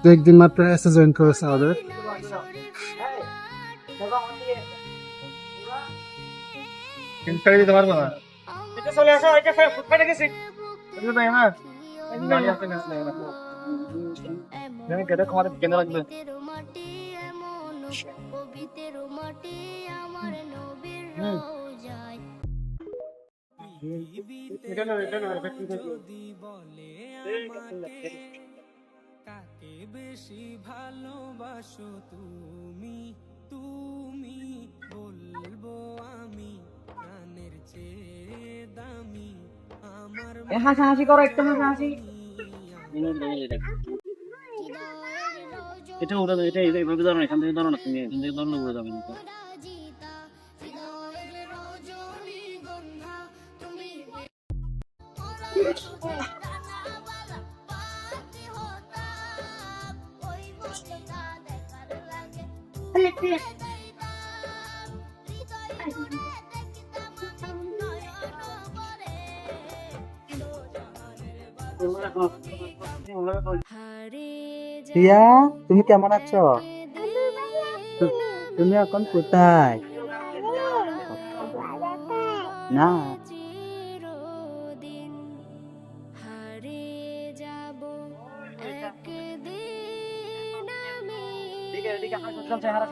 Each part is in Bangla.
দু একদিন মাত্র এসে জয়েন করেছে আমাদের। আমার নবীর রোজায় কাকে বেশি ভালোবাসো তুমি? তুমি বলব আমি প্রাণের চেয়ে দামি আমার হাসাহাসি করো একটু হাসাহাসি এটা ওটা এটা এভাবে ধরো এখান থেকে ধরো না তুমি এখান থেকে ধরলে উড়ে যাবে না রিয়া তুমি কেমন আছো? তুমি এখন কোথায়? না।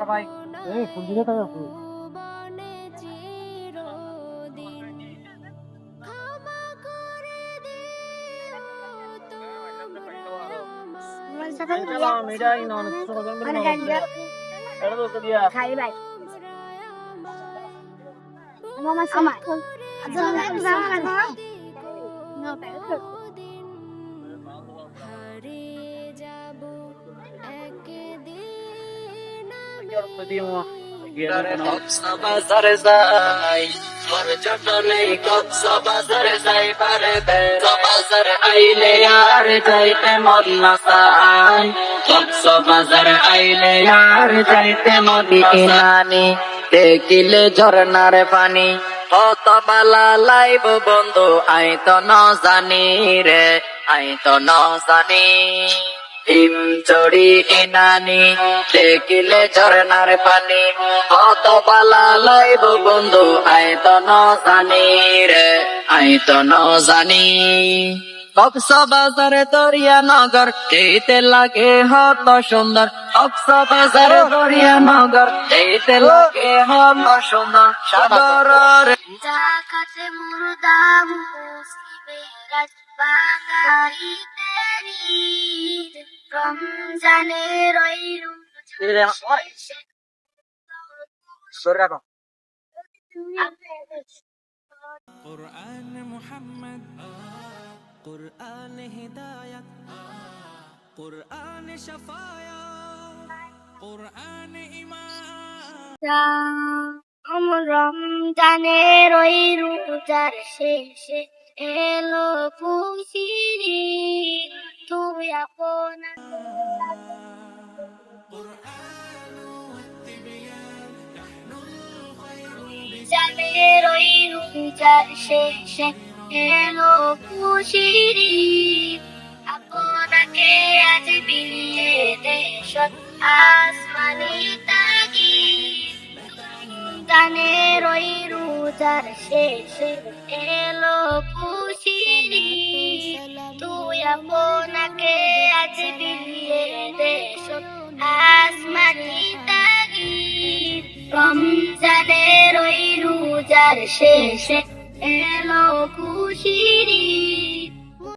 সবাই। এই ফুল দিলে তো ভুবনে চিরদিন ক্ষমা করে দিও তোমরা। আমার আইলে আর যাইতে মন না চাই কক্সা আইলে আর যাইতে মন নানি দেখিলে ঝরনার পানি কত বালা লাইব বন্ধু আই তো ন জানি রে আই তো ন জানি হিম চড়ি নানি দেখিলে ঝরনার পানি। কত পালা লাইব বন্ধু আই তো ন জানি রে আই তো ন জানি। কক্সা বাজারে দরিয়া নগর যেতে লাগে হত সুন্দর। কক্সা বাজারে দরিয়া নগর যেতে লাগে হত সুন্দর। সাগর জাকাতে মুর্দা মুসিবে রাজ বাঙালি তেরি রমজানে রইরু কোরআন মুহাম্মদ কোরআন হিদায়াত কোরআন শাফায়াত কোরআন ইমান রমজানে রইরু যার শেষে এলো খুশির ঈদ। আপনাকে আজ বিলিয়ে দেশ আসমানি তাগিদ গানে রই রোজার শেষে এলো। তুই আপনাকে আজ বিলিয়ে দেশ আসমানি তাগিদ রমজানের ওই রোজার শেষে এলো খুশির।